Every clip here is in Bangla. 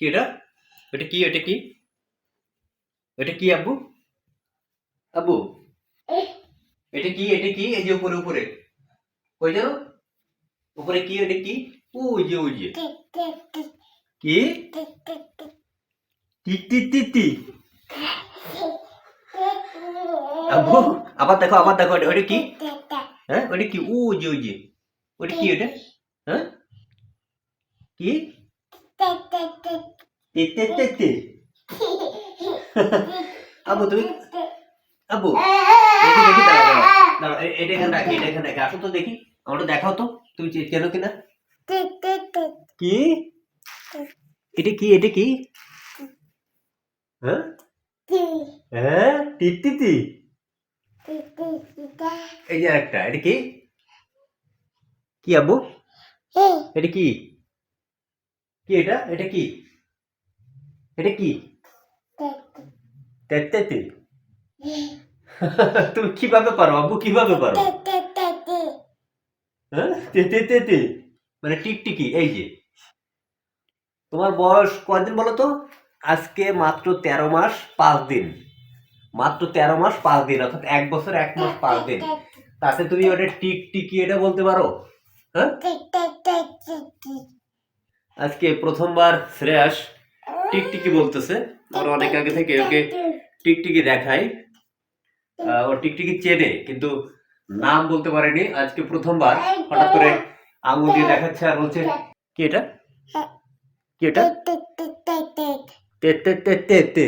কি এটা এটা কি এটা কি? এটা কি আব্বু? আব্বু? এটা কি এটা কি? এই যে উপরে উপরে। ওই যে উপরে কি, এটা কি? ওই যে ওই যে। কি? টিক টিক টিক আব্বু, আবার দেখো আবার দেখো ওটা কি? হ্যাঁ ওটা কি? ও যে, ওই যে। ওটা কি ওটা হ্যাঁ? কি? তে তে তে তে আব্বু তুমি আব্বু দেখি দেখি দাঁড়াও দাঁড়াও দাঁড়াও এটা এখানে রাখি এটা এখানে রাখি। আসো তো দেখি আমাকে দেখাও তো। তুমি চেনো কিনা? কি? এটা কি এটা কি? হ্যাঁ? হ্যাঁ? টিটি এই যে একটা এটা কি? কি আব্বু? এটা কি? কি এটা? এটা কি? এটা কি? তেতে তুমি কীভাবে পারো আব্বু কীভাবে পারো? হ্যাঁ? তেতে তেতে মানে টিকটিকি এই যে। তোমার বয়স কয়দিন বলো তো? আজকে মাত্র তেরো মাস পাঁচ দিন। মাত্র তেরো মাস পাঁচ দিন অর্থাৎ এক বছর এক মাস পাঁচ দিন। তাতে তুমি ওটা টিকটিকি এটা বলতে পারো? হ্যাঁ? আজকে প্রথমবার শ্রেয়াস টিকটিকি বলতেছে। ওরা অনেক আগে থেকে ওকে টিকটিকি আহ, ও টিকটিকি চেনে কিন্তু নাম বলতে পারেনি। আজকে প্রথমবার হঠাৎ করে আঙুল দিয়ে দেখাচ্ছে আর বলছে কি এটা? কি এটা? তে তে তে তে তে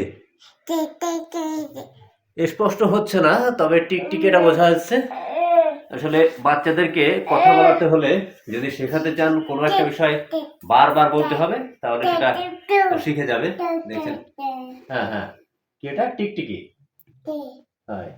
স্পষ্ট হচ্ছে না তবে টিকটিকি এটা বোঝা যাচ্ছে। আসলে বাচ্চাদেরকে কথা বলাতে হলে যদি শেখাতে চান কোনো একটা বিষয় বারবার বলতে হবে তাহলে সেটা শিখে যাবে। দেখছেন? হ্যাঁ হ্যাঁ। কি এটা? টিকটিকি? হয়।